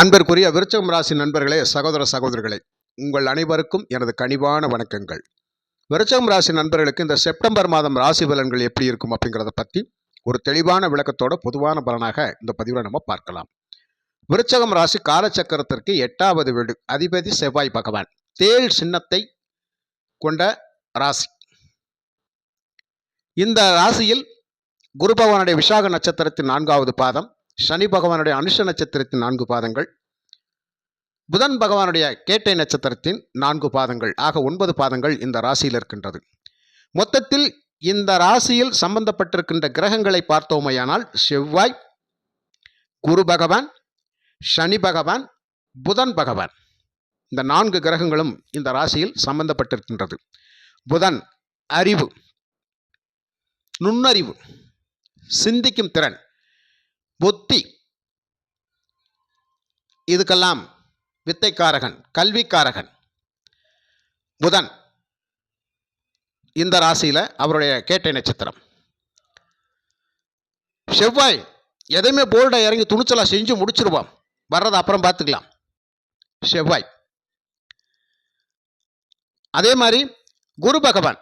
அன்பிற்குரிய விருச்சகம் ராசி நண்பர்களே சகோதர சகோதரிகளே உங்கள் அனைவருக்கும் எனது கனிவான வணக்கங்கள். விருச்சகம் ராசி நண்பர்களுக்கு இந்த செப்டம்பர் மாதம் ராசி பலன்கள் எப்படி இருக்கும் அப்படிங்கிறத பற்றி ஒரு தெளிவான விளக்கத்தோட பொதுவான பலனாக இந்த பதிவில் நம்ம பார்க்கலாம். விருச்சகம் ராசி காலச்சக்கரத்திற்கு எட்டாவது வீடு அதிபதி செவ்வாய் பகவான் தேள் சின்னத்தை கொண்ட ராசி. இந்த ராசியில் குரு பகவானுடைய விசாக நட்சத்திரத்தின் நான்காவது பாதம் சனி பகவானுடைய அனுஷ நட்சத்திரத்தின் நான்கு பாதங்கள் புதன் பகவானுடைய கேட்டை நட்சத்திரத்தின் நான்கு பாதங்கள் ஆக ஒன்பது பாதங்கள் இந்த ராசியில் இருக்கின்றது. மொத்தத்தில் இந்த ராசியில் சம்பந்தப்பட்டிருக்கின்ற கிரகங்களை பார்த்தோமையானால் செவ்வாய் குரு பகவான் சனி பகவான் புதன் பகவான் இந்த நான்கு கிரகங்களும் இந்த ராசியில் சம்பந்தப்பட்டிருக்கின்றது. புதன் அறிவு நுண்ணறிவு சிந்திக்கும் திறன் புத்தி. இதுக்கெல்லாம் வித்தைக்காரகன் கல்விக்காரகன் புதன். இந்த ராசியில் அவருடைய கேட்டை நட்சத்திரம். செவ்வாய் எதையுமே போல்டாக இறங்கி துணிச்சலாக செஞ்சு முடிச்சிருவோம் வர்றதை அப்புறம் பார்த்துக்கலாம். செவ்வாய். அதே மாதிரி குரு பகவான்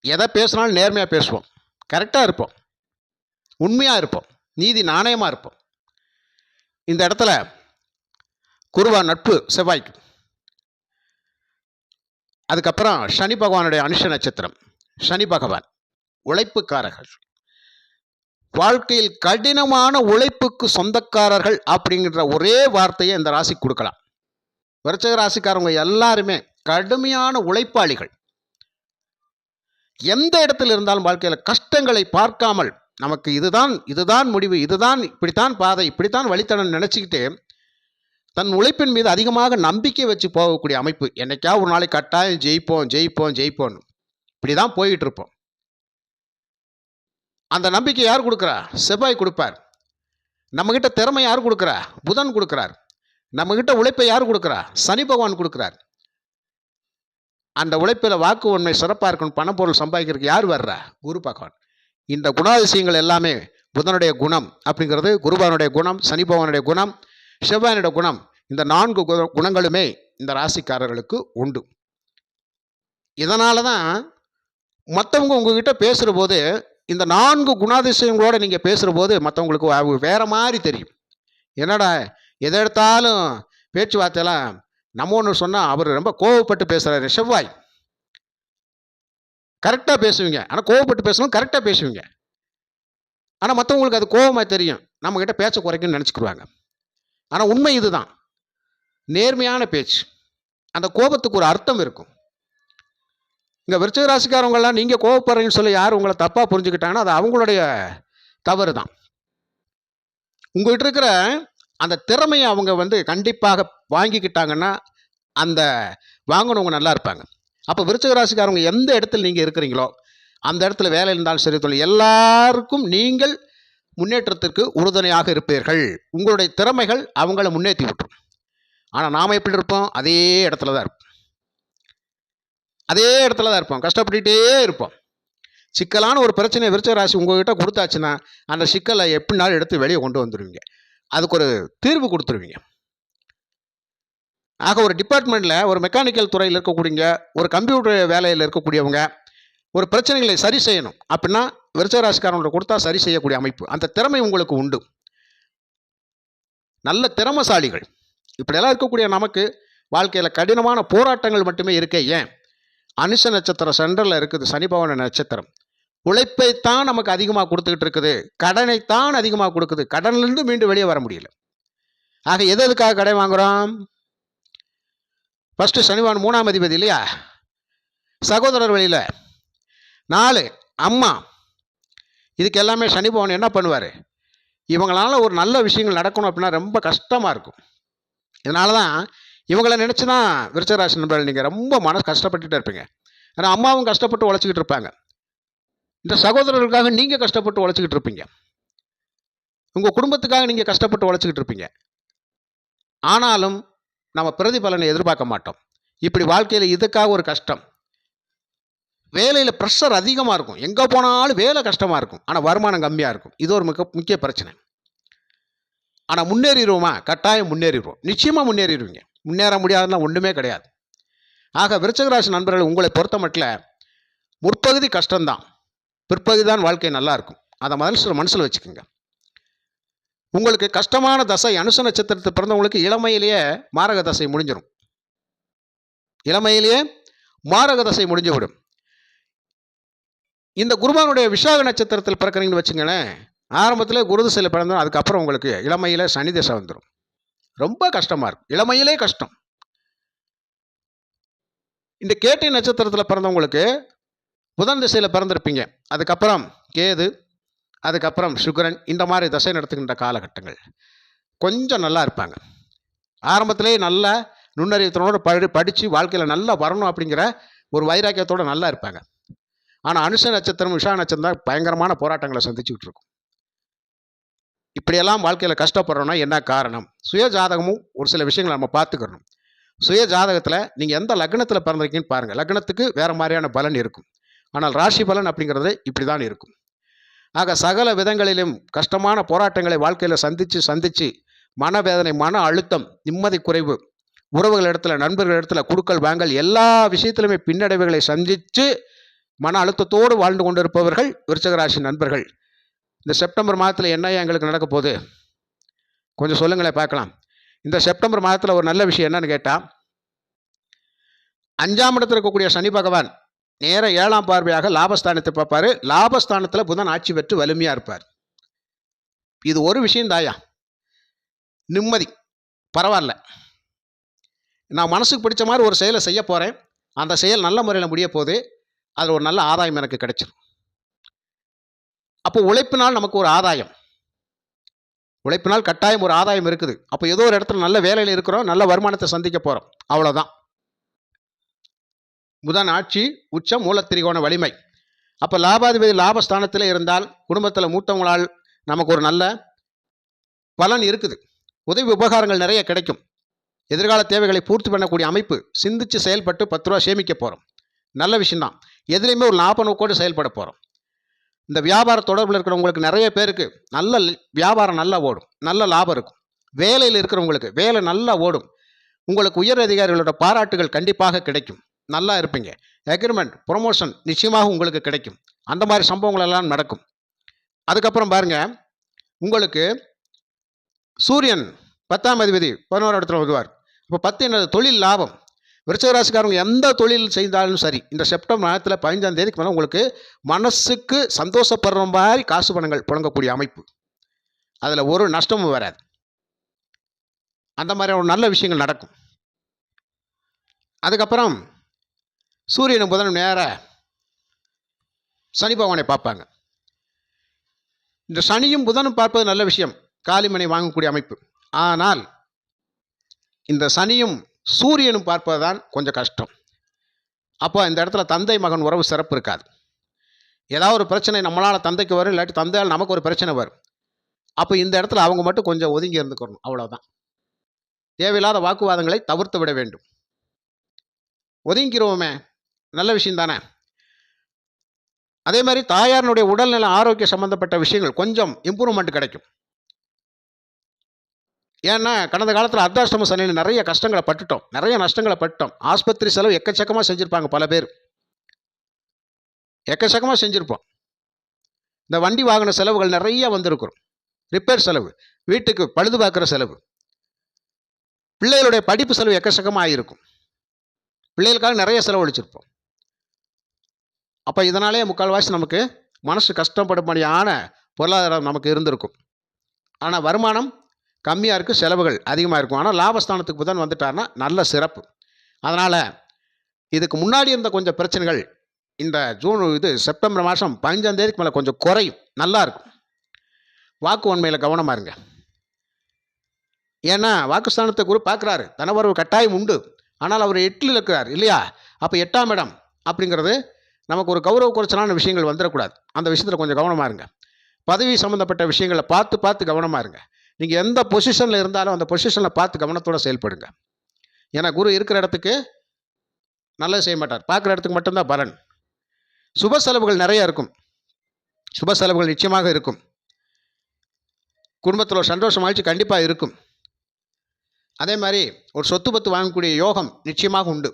எதை பேசினாலும் நேர்மையாக பேசுவோம். கரெக்டாக இருப்போம். உண்மையாக இருப்போம். நீதி நாணயமாக இருப்போம். இந்த இடத்துல குருவா நட்பு செவ்வாய்க்கு. அதுக்கப்புறம் சனி பகவானுடைய அனுஷ நட்சத்திரம். சனி பகவான் உழைப்புக்காரர்கள். வாழ்க்கையில் கடினமான உழைப்புக்கு சொந்தக்காரர்கள் அப்படிங்கிற ஒரே வார்த்தையை இந்த ராசிக்கு கொடுக்கலாம். விருச்சக ராசிக்காரவங்க எல்லாருமே கடுமையான உழைப்பாளிகள். எந்த இடத்துல இருந்தாலும் வாழ்க்கையில் கஷ்டங்களை பார்க்காமல் நமக்கு இதுதான் இதுதான் முடிவு இதுதான் இப்படித்தான் பாதை இப்படித்தான் வழித்தடம் நினச்சிக்கிட்டு தன் உழைப்பின் மீது அதிகமாக நம்பிக்கை வச்சு போகக்கூடிய அமைப்பு என்னைக்கா ஒரு நாளைக்கு கட்டாயம் ஜெயிப்போம் ஜெயிப்போம் ஜெயிப்போம்னு. இப்படி தான் போயிட்டு இருப்போம் அந்த நம்பிக்கை யார் கொடுக்குறா? செவ்வாய் கொடுப்பார். நம்மக்கிட்ட திறமை யார் கொடுக்குறா? புதன் கொடுக்குறார். நம்மக்கிட்ட உழைப்பை யார் கொடுக்குறா? சனி பகவான் கொடுக்குறார். அந்த உழைப்பில் வாக்கு உண்மை சிறப்பாக இருக்கணும் பணப்பொருள் சம்பாதிக்கிறதுக்கு யார் வர்றா? குரு பகவான். இந்த குணாதிசயங்கள் எல்லாமே புதனுடைய குணம் அப்படிங்கிறது குருபவனுடைய குணம் சனி பகவானுடைய குணம் செவ்வாயனுடைய குணம். இந்த நான்கு குணங்களுமே இந்த ராசிக்காரர்களுக்கு உண்டு. இதனால தான் மற்றவங்க உங்ககிட்ட பேசுகிற போது இந்த நான்கு குணாதிசயங்களோடு நீங்கள் பேசுகிற போது மற்றவங்களுக்கு வேறு மாதிரி தெரியும். என்னடா எதை எடுத்தாலும் பேச்சுவார்த்தையெல்லாம் நம்ம ஒன்று சொன்னால் அவர் ரொம்ப கோவப்பட்டு பேசுகிறாரு செவ்வாய். கரெக்டாக பேசுவீங்க. ஆனால் கோவப்பட்டு பேசணும் கரெக்டாக பேசுவீங்க. ஆனால் மற்றவங்களுக்கு அது கோபமாக தெரியும். நம்மக்கிட்ட பேச்ச குறைக்குன்னு நினச்சிக்கிடுவாங்க ஆனால் உண்மை இதுதான். நேர்மையான பேச்சு. அந்த கோபத்துக்கு ஒரு அர்த்தம் இருக்கும். இங்கே விருச்சிக ராசிக்காரவங்கெல்லாம் நீங்கள் கோவப்படுறீங்கன்னு சொல்லி யார் உங்களை தப்பாக புரிஞ்சுக்கிட்டாங்கன்னா அது அவங்களுடைய தவறு தான் உங்கள்கிட்ட இருக்கிற அந்த திறமையை அவங்க வந்து கண்டிப்பாக வாங்கிக்கிட்டாங்கன்னா அந்த வாங்கினவங்க நல்லா இருப்பாங்க. அப்போ விருச்சிக ராசிக்காரவங்க எந்த இடத்துல நீங்கள் இருக்கிறீங்களோ அந்த இடத்துல வேலை இருந்தாலும் சரி தொழில் எல்லாருக்கும் நீங்கள் முன்னேற்றத்திற்கு உறுதுணையாக இருப்பீர்கள். உங்களுடைய திறமைகள் அவங்கள முன்னேற்றி விட்டுரும். ஆனால் நாம் எப்படி இருப்போம்? அதே இடத்துல தான் இருப்போம். அதே இடத்துல தான் இருப்போம். கஷ்டப்பட்டுகிட்டே இருப்போம். சிக்கலான ஒரு பிரச்சனை விருச்ச ராசி உங்ககிட்ட கொடுத்தாச்சுன்னா அந்த சிக்கலை எப்படினாலும் எடுத்து வெளியே கொண்டு வந்துடுவீங்க அதுக்கு ஒரு தீர்வு கொடுத்துருவீங்க. ஆக ஒரு டிபார்ட்மெண்ட்டில் ஒரு மெக்கானிக்கல் துறையில் இருக்கக்கூடியவங்க ஒரு கம்ப்யூட்டர் வேலையில் இருக்கக்கூடியவங்க ஒரு பிரச்சனைகளை சரி செய்யணும். அப்படின்னா விருச்சராசிக்காரங்களை கொடுத்தா சரி செய்யக்கூடிய அமைப்பு. அந்த திறமை உங்களுக்கு உண்டு. நல்ல திறமசாலிகள். இப்படியெல்லாம் இருக்கக்கூடிய நமக்கு வாழ்க்கையில் கடினமான போராட்டங்கள் மட்டுமே இருக்கே ஏன்? அனுஷ நட்சத்திரம் சென்டரில் இருக்குது சனி பகவான் நட்சத்திரம். உழைப்பைத்தான் நமக்கு அதிகமாக கொடுத்துக்கிட்டு இருக்குது. கடனைத்தான் அதிகமாக கொடுக்குது. கடன்லேருந்து மீண்டும் வெளியே வர முடியல. ஆக எது எதுக்காக கடன் வாங்குகிறோம் ஃபஸ்ட்டு சனிவான் மூணாம் அதிபதி இல்லையா? சகோதரர் வழியில். நாலு அம்மா. இதுக்கு எல்லாமே சனி என்ன பண்ணுவார்? இவங்களால ஒரு நல்ல விஷயங்கள் நடக்கணும் அப்படின்னா ரொம்ப கஷ்டமாக இருக்கும். இதனால தான் இவங்களை நினச்சி தான் விருச்சராசி நண்பர்கள் நீங்கள் ரொம்ப மனசு கஷ்டப்பட்டுட்டு இருப்பீங்க. ஏன்னா அம்மாவும் கஷ்டப்பட்டு உழைச்சிக்கிட்டு இருப்பாங்க. இந்த சகோதரர்களுக்காக நீங்கள் கஷ்டப்பட்டு உழைச்சிக்கிட்டு இருப்பீங்க. உங்கள் குடும்பத்துக்காக நீங்கள் கஷ்டப்பட்டு உழைச்சிக்கிட்டு இருப்பீங்க. ஆனாலும் நம்ம பிரதிபலனை எதிர்பார்க்க மாட்டோம். இப்படி வாழ்க்கையில் இதுக்காக ஒரு கஷ்டம். வேலையில் ப்ரெஷர் அதிகமாக இருக்கும். எங்கே போனாலும் வேலை கஷ்டமாக இருக்கும். ஆனால் வருமானம் கம்மியாக இருக்கும். இது ஒரு மிக முக்கிய பிரச்சனை. ஆனால் முன்னேறிடுவோமா? கட்டாயம் முன்னேறிடுவோம். நிச்சயமாக முன்னேறிடுவீங்க. முன்னேற முடியாதுன்னா ஒன்றுமே கிடையாது. ஆக விருச்சகராசி நண்பர்கள் உங்களை பொறுத்த மட்டும் முற்பகுதி கஷ்டம்தான். பிற்பகுதி தான் வாழ்க்கை நல்லாயிருக்கும் அதை மனசில் மனசில் வச்சுக்கோங்க. உங்களுக்கு கஷ்டமான தசை அனுச நட்சத்திரத்தை பிறந்தவங்களுக்கு இளமையிலேயே மாரக தசை முடிஞ்சிடும் இளமையிலேயே மாரக தசை முடிஞ்சு விடும் இந்த குருமானுடைய விசாக நட்சத்திரத்தில் பிறக்கிறீங்கன்னு வச்சுங்களேன் ஆரம்பத்தில் குரு திசையில் பிறந்தோம் அதுக்கப்புறம் உங்களுக்கு இளமையில் சனி திசை வந்துடும் ரொம்ப கஷ்டமாக இருக்கும். இளமையிலே கஷ்டம். இந்த கேட்டை நட்சத்திரத்தில் பிறந்தவங்களுக்கு புதன் திசையில் பிறந்திருப்பீங்க. அதுக்கப்புறம் கேது அதுக்கப்புறம் சுகரன் இந்த மாதிரி தசை நடத்துகின்ற காலகட்டங்கள். கொஞ்சம் நல்லா இருப்பாங்க. ஆரம்பத்திலே நல்லா நுண்ணறிவுத்தனோடு படி படித்து வாழ்க்கையில் நல்லா வரணும் அப்படிங்கிற ஒரு வைராக்கியத்தோடு நல்லா இருப்பாங்க. ஆனால் அனுஷ நட்சத்திரம் விஷா நட்சத்திரம் பயங்கரமான போராட்டங்களை சந்திச்சுக்கிட்டு இருக்கும். இப்படியெல்லாம் வாழ்க்கையில் கஷ்டப்படுறோன்னா என்ன காரணம்? சுய ஜாதகமும் ஒரு சில விஷயங்களை நம்ம பார்த்துக்கணும். சுய ஜாதகத்தில் நீங்கள் எந்த லக்னத்தில் பிறந்திருக்கீங்கன்னு பாருங்கள் லக்னத்துக்கு வேறு மாதிரியான பலன் இருக்கும். ஆனால் ராசி பலன் அப்படிங்கிறது இப்படி தான் இருக்கும். ஆக சகல விதங்களிலும் கஷ்டமான போராட்டங்களை வாழ்க்கையில் சந்தித்து சந்தித்து மனவேதனை மன அழுத்தம் நிம்மதி குறைவு உறவுகள் இடத்துல நண்பர்கள் இடத்துல குடுக்கல் வாங்கல் எல்லா விஷயத்திலுமே பின்னடைவுகளை சந்தித்து மன அழுத்தத்தோடு வாழ்ந்து கொண்டிருப்பவர்கள் விருச்சகராசி நண்பர்கள். இந்த செப்டம்பர் மாதத்தில் என்ன எங்களுக்கு நடக்க போகுது? கொஞ்சம் சொல்லுங்களேன் பார்க்கலாம். இந்த செப்டம்பர் மாதத்தில் ஒரு நல்ல விஷயம் என்னன்னு கேட்டால் அஞ்சாம் இடத்தில் இருக்கக்கூடிய சனி பகவான் நேர ஏழாம் பார்வையாக லாபஸ்தானத்தை பார்ப்பாரு. லாபஸ்தானத்தில் புதன் ஆட்சி பெற்று வலிமையாக இருப்பார். இது ஒரு விஷயம் தாயா. நிம்மதி. பரவாயில்ல. நான் மனசுக்கு பிடிச்ச மாதிரி ஒரு செயலை செய்ய போகிறேன் அந்த செயல் நல்ல முறையில் முடிய போது அதில் ஒரு நல்ல ஆதாயம் எனக்கு கிடைச்சிடும் அப்போ உழைப்பினால் நமக்கு ஒரு ஆதாயம். உழைப்பினால் கட்டாயம் ஒரு ஆதாயம் இருக்குது. அப்போ ஏதோ ஒரு இடத்துல நல்ல வேலையில் இருக்கிறோம் நல்ல வருமானத்தை சந்திக்க போகிறோம் அவ்வளோதான் புதன் ஆட்சி உச்சம் மூலத்திரிகோண வலிமை. அப்போ லாபாதிபதி லாபஸ்தானத்தில் இருந்தால் குடும்பத்தில் மூத்தவங்களால் நமக்கு ஒரு நல்ல பலன் இருக்குது. உதவி உபகாரங்கள் நிறைய கிடைக்கும். எதிர்கால தேவைகளை பூர்த்தி பண்ணக்கூடிய அமைப்பு சிந்திச்சு செயல்பட்டு பத்து ரூபா சேமிக்க போகிறோம் நல்ல விஷயம்தான். எதுலேயுமே ஒரு லாப நோக்கோடு செயல்பட போகிறோம் இந்த வியாபார தொடர்பில் இருக்கிறவங்களுக்கு நிறைய பேருக்கு நல்ல வியாபாரம் நல்லா ஓடும். நல்ல லாபம் இருக்கும். வேலையில் இருக்கிறவங்களுக்கு வேலை நல்லா ஓடும். உங்களுக்கு உயர் அதிகாரிகளோட பாராட்டுகள் கண்டிப்பாக கிடைக்கும். நல்லா இருப்பீங்க. எக்ரிமெண்ட் ப்ரொமோஷன் நிச்சயமாக உங்களுக்கு கிடைக்கும். அந்த மாதிரி சம்பவங்கள் எல்லாம் நடக்கும். அதுக்கப்புறம் பாருங்க உங்களுக்கு சூரியன் பத்தாம் அதிபதி பதினோரு இடத்துல வருவார். இப்போ பத்து என்னது? தொழில் லாபம். விருச்சகராசிக்காரங்க எந்த தொழில் செய்தாலும் சரி இந்த செப்டம்பர் மாதத்தில் பதினஞ்சாம் தேதிக்கு மேலே உங்களுக்கு மனசுக்கு சந்தோஷப்படுற மாதிரி காசு பணங்கள் புழங்கக்கூடிய அமைப்பு. அதில் ஒரு நஷ்டமும் வராது. அந்த மாதிரி ஒரு நல்ல விஷயங்கள் நடக்கும். அதுக்கப்புறம் சூரியனும் புதனும் நேராக சனி பகவானை பார்ப்பாங்க. இந்த சனியும் புதனும் பார்ப்பது நல்ல விஷயம். காளிமனை வாங்கக்கூடிய அமைப்பு. ஆனால் இந்த சனியும் சூரியனும் பார்ப்பது தான் கொஞ்சம் கஷ்டம். அப்போ இந்த இடத்துல தந்தை மகன் உறவு சிறப்பு இருக்காது. ஏதாவது ஒரு பிரச்சனை நம்மளால் தந்தைக்கு வரும் இல்லாட்டி தந்தையால் நமக்கு ஒரு பிரச்சனை வரும். அப்போ இந்த இடத்துல அவங்க மட்டும் கொஞ்சம் ஒதுங்கி இருந்துக்கணும். அவ்வளோதான் தேவையில்லாத வாக்குவாதங்களை தவிர்த்து விட வேண்டும். ஒதுங்கிக்கிறோமே நல்ல விஷயம் தானே? அதே மாதிரி தாயாரினுடைய உடல்நல ஆரோக்கிய சம்பந்தப்பட்ட விஷயங்கள் கொஞ்சம் இம்ப்ரூவ்மெண்ட் கிடைக்கும். ஏன்னா கடந்த காலத்தில் அர்த்தாஷ்டம சனியில் நிறைய கஷ்டங்களை பட்டுட்டோம். நிறைய நஷ்டங்களை பட்டுட்டோம். ஆஸ்பத்திரி செலவு எக்கச்சக்கமாக செஞ்சுருப்பாங்க பல பேர். எக்கச்சக்கமாக செஞ்சுருப்போம். இந்த வண்டி வாகன செலவுகள் நிறைய வந்திருக்கிறோம். ரிப்பேர் செலவு வீட்டுக்கு பழுது பார்க்குற செலவு. பிள்ளைகளுடைய படிப்பு செலவு எக்கச்சக்கமாக ஆகியிருக்கும் பிள்ளைகளுக்காக நிறைய செலவழிச்சிருப்போம். அப்போ இதனாலே முக்கால்வாசி நமக்கு மனசு கஷ்டப்படும்படியான பொருளாதாரம் நமக்கு இருந்திருக்கும். ஆனால் வருமானம் கம்மியாக இருக்குது செலவுகள் அதிகமாக இருக்கும். ஆனால் லாபஸ்தானத்துக்கு புதன் வந்துட்டார்னா நல்ல சிறப்பு. அதனால் இதுக்கு முன்னாடி இருந்த கொஞ்சம் பிரச்சனைகள் இந்த ஜூன் இது செப்டம்பர் மாதம் பதினஞ்சாந்தேதிக்கு மேலே கொஞ்சம் குறையும். நல்லாயிருக்கும் வாக்கு உண்மையில் கவனமாக இருங்க. ஏன்னா வாக்குஸ்தானத்தை குரு பார்க்குறாரு. தனவரவு கட்டாயம் உண்டு. ஆனால் அவர் எட்டில் இருக்கிறார் இல்லையா? அப்போ எட்டாம் இடம் அப்படிங்கிறது நமக்கு ஒரு கௌரவ குறைச்சலான விஷயங்கள் வந்துடக்கூடாது அந்த விஷயத்தில் கொஞ்சம் கவனமாக இருங்க. பதவி சம்மந்தப்பட்ட விஷயங்களை பார்த்து பார்த்து கவனமாக இருங்க. நீங்கள் எந்த பொசிஷனில் இருந்தாலும் அந்த பொசிஷனில் பார்த்து கவனத்தோடு செயல்படுங்க. ஏன்னா குரு இருக்கிற இடத்துக்கு நல்லது செய்ய மாட்டார். பார்க்குற இடத்துக்கு மட்டும்தான் பலன். சுப செலவுகள் நிறைய இருக்கும். சுப செலவுகள் நிச்சயமாக இருக்கும். குடும்பத்தில் ஒரு சந்தோஷம் மகிழ்ச்சி கண்டிப்பாக இருக்கும். அதே மாதிரி ஒரு சொத்து பத்து வாங்கக்கூடிய யோகம் நிச்சயமாக உண்டு.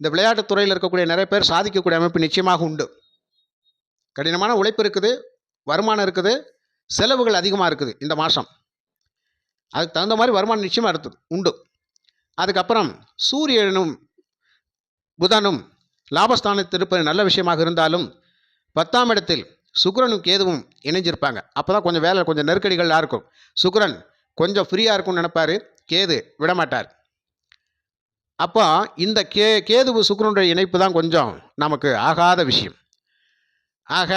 இந்த விளையாட்டுத் துறையில் இருக்கக்கூடிய நிறைய பேர் சாதிக்கக்கூடிய அமைப்பு நிச்சயமாக உண்டு. கடினமான உழைப்பு இருக்குது வருமானம் இருக்குது செலவுகள் அதிகமாக இருக்குது இந்த மாதம் அதுக்கு தகுந்த மாதிரி வருமானம் நிச்சயமாக இருக்குது உண்டு. அதுக்கப்புறம் சூரியனும் புதனும் லாபஸ்தானத்தில் இருப்பது நல்ல விஷயமாக இருந்தாலும் பத்தாம் இடத்தில் சுக்கரனும் கேதுவும் இணைஞ்சிருப்பாங்க. அப்போ தான் கொஞ்சம் வேலை கொஞ்சம் நெருக்கடிகளாக இருக்கும். சுக்கரன் கொஞ்சம் ஃப்ரீயாக இருக்கும்னு நினைப்பார் கேது விடமாட்டார். அப்போ இந்த கே கேதுவு சுக்கரனுடைய இணைப்பு தான் கொஞ்சம் நமக்கு ஆகாத விஷயம். ஆக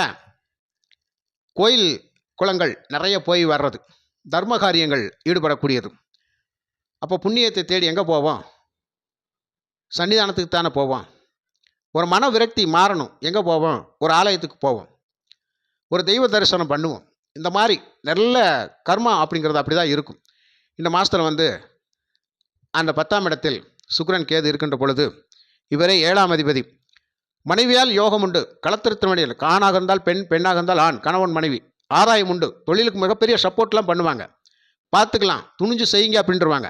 கோயில் குளங்கள் நிறைய போய் வர்றது தர்ம காரியங்கள் ஈடுபடக்கூடியது. அப்போ புண்ணியத்தை தேடி எங்கே போவோம்? சன்னிதானத்துக்கு தானே போவோம்? ஒரு மன விரக்தி மாறணும் எங்கே போவோம்? ஒரு ஆலயத்துக்கு போவோம். ஒரு தெய்வ தரிசனம் பண்ணுவோம். இந்த மாதிரி நல்ல கர்மா அப்படிங்கிறது அப்படி தான் இருக்கும். இந்த மாதத்தில் வந்து அந்த பத்தாம் இடத்தில் சுக்ரன் கேது இருக்கின்ற பொழுது இவரே ஏழாம் அதிபதி. மனைவியால் யோகம் உண்டு களத்திருத்தமணியில் ஆணாக இருந்தால் பெண் பெண்ணாக இருந்தால் ஆண் கணவன் மனைவி. ஆதாயம் உண்டு. தொழிலுக்கு மிகப்பெரிய சப்போர்ட்லாம் பண்ணுவாங்க. பார்த்துக்கலாம் துணிஞ்சு செய்யுங்க அப்படின்றவாங்க.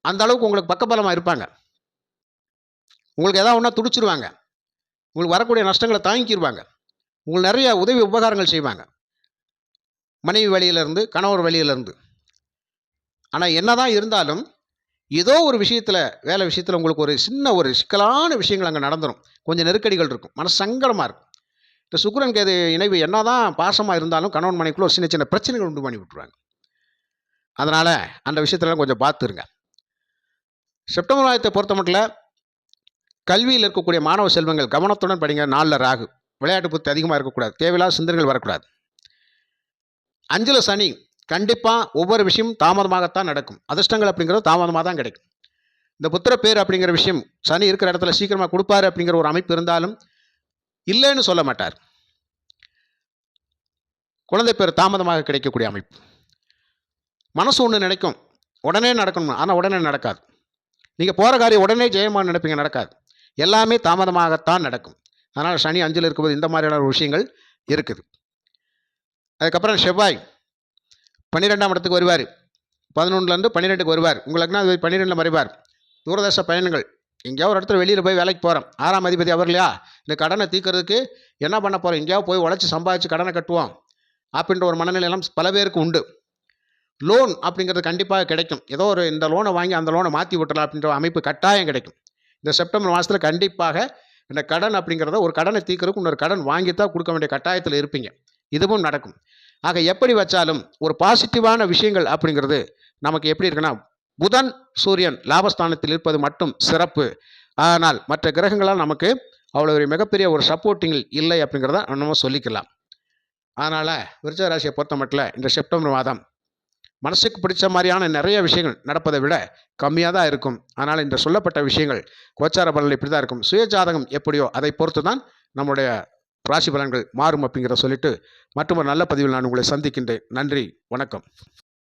அந்த அளவுக்கு உங்களுக்கு பக்கபலமாக இருப்பாங்க. உங்களுக்கு எதாவது ஒன்றா துடிச்சிருவாங்க. உங்களுக்கு வரக்கூடிய நஷ்டங்களை தாங்கிக்கிடுவாங்க உங்களுக்கு நிறைய உதவி உபகாரங்கள் செய்வாங்க. மனைவி வழியிலேருந்து கணவர் வழியிலேருந்து. ஆனால் என்ன தான் இருந்தாலும் ஏதோ ஒரு விஷயத்தில் வேலை விஷயத்தில் உங்களுக்கு ஒரு சின்ன ஒரு சிக்கலான விஷயங்கள் அங்கே நடந்துடும் கொஞ்சம் நெருக்கடிகள் இருக்கும். மனசங்கடமாக சங்கடமாக இருக்கும். இந்த சுக்கரன் கேது இணைவு என்ன தான் பாசமாக இருந்தாலும் கணவன் மனைக்குள்ளே ஒரு சின்ன சின்ன பிரச்சனைகள் உண்டு பண்ணி விட்டுருவாங்க. அதனால் அந்த விஷயத்தெல்லாம் கொஞ்சம் பார்த்துருங்க. செப்டம்பர் மாதத்தை பொறுத்த மட்டும் கல்வியில் இருக்கக்கூடிய மாணவ செல்வங்கள் கவனத்துடன் படிங்க. நாளில் ராகு. விளையாட்டு புத்தி அதிகமாக இருக்கக்கூடாது. தேவையில்லாத சிந்தனைகள் வரக்கூடாது. அஞ்சில் சனி கண்டிப்பாக ஒவ்வொரு விஷயம் தாமதமாகத்தான் நடக்கும். அதிர்ஷ்டங்கள் அப்படிங்கிறது தாமதமாக தான் கிடைக்கும். இந்த புத்திர பேர் அப்படிங்கிற விஷயம் சனி இருக்கிற இடத்துல சீக்கிரமாக கொடுப்பாரு அப்படிங்கிற ஒரு அமைப்பு இருந்தாலும் இல்லைன்னு சொல்ல மாட்டார். குழந்தை பேர் தாமதமாக கிடைக்கக்கூடிய அமைப்பு. மனசு ஒன்று நினைக்கும். உடனே நடக்கணும். ஆனால் உடனே நடக்காது. நீங்கள் போகிற காரியம் உடனே ஜெயமாக நினைப்பீங்க நடக்காது. எல்லாமே தாமதமாகத்தான் நடக்கும். அதனால் சனி அஞ்சில் இருக்கும்போது இந்த மாதிரியான ஒரு விஷயங்கள் இருக்குது. அதுக்கப்புறம் செவ்வாய். பன்னிரெண்டாம் இடத்துக்கு வருவார். பதினொன்றுலேருந்து பன்னிரெண்டுக்கு வருவார். உங்களுக்கு பன்னிரெண்டில் மறைவார். தூரதேச பயணங்கள். எங்கேயோ ஒரு இடத்துல வெளியில் போய் வேலைக்கு போகிறோம் ஆறாம் அதிபதி அவர் இல்லையா? இந்த கடனை தீர்க்கறதுக்கு என்ன பண்ண போகிறோம் எங்கேயாவது போய் உழைச்சி சம்பாதிச்சு கடனை கட்டுவோம். அப்படின்ற ஒரு மனநிலையெல்லாம் பல பேருக்கு உண்டு. லோன் அப்படிங்கிறது கண்டிப்பாக கிடைக்கும். ஏதோ ஒரு இந்த லோனை வாங்கி அந்த லோனை மாற்றி விட்டலாம் அப்படின்ற அமைப்பு கட்டாயம் கிடைக்கும். இந்த செப்டம்பர் மாதத்தில் கண்டிப்பாக இந்த கடன் அப்படிங்கிறத ஒரு கடனை தீர்க்கறதுக்கு இன்னொரு கடன் வாங்கி தான் கொடுக்க வேண்டிய கட்டாயத்தில் இருப்பீங்க. இதுவும் நடக்கும். ஆக எப்படி வச்சாலும் ஒரு பாசிட்டிவான விஷயங்கள் அப்படிங்கிறது நமக்கு எப்படி இருக்குன்னா புதன் சூரியன் லாபஸ்தானத்தில் இருப்பது மட்டும் சிறப்பு. ஆனால் மற்ற கிரகங்களால் நமக்கு அவ்வளோ ஒரு மிகப்பெரிய ஒரு சப்போர்ட்டிங் இல்லை அப்படிங்கிறத நம்ம சொல்லிக்கலாம். அதனால் விருச்சக ராசியை பொறுத்த மட்டும் இந்த செப்டம்பர் மாதம் மனசுக்கு பிடிச்ச மாதிரியான நிறைய விஷயங்கள் நடப்பதை விட கம்மியாக தான் இருக்கும். ஆனால் இந்த சொல்லப்பட்ட விஷயங்கள் கோச்சார பலன் இப்படி தான் இருக்கும். சுயஜாதகம் எப்படியோ அதை பொறுத்து தான் நம்முடைய ராசி பலன்கள் மாறும் அப்படிங்கிற சொல்லிட்டு மற்றும் ஒரு நல்ல பதிவில் நான் உங்களை சந்திக்கின்றேன். நன்றி வணக்கம்.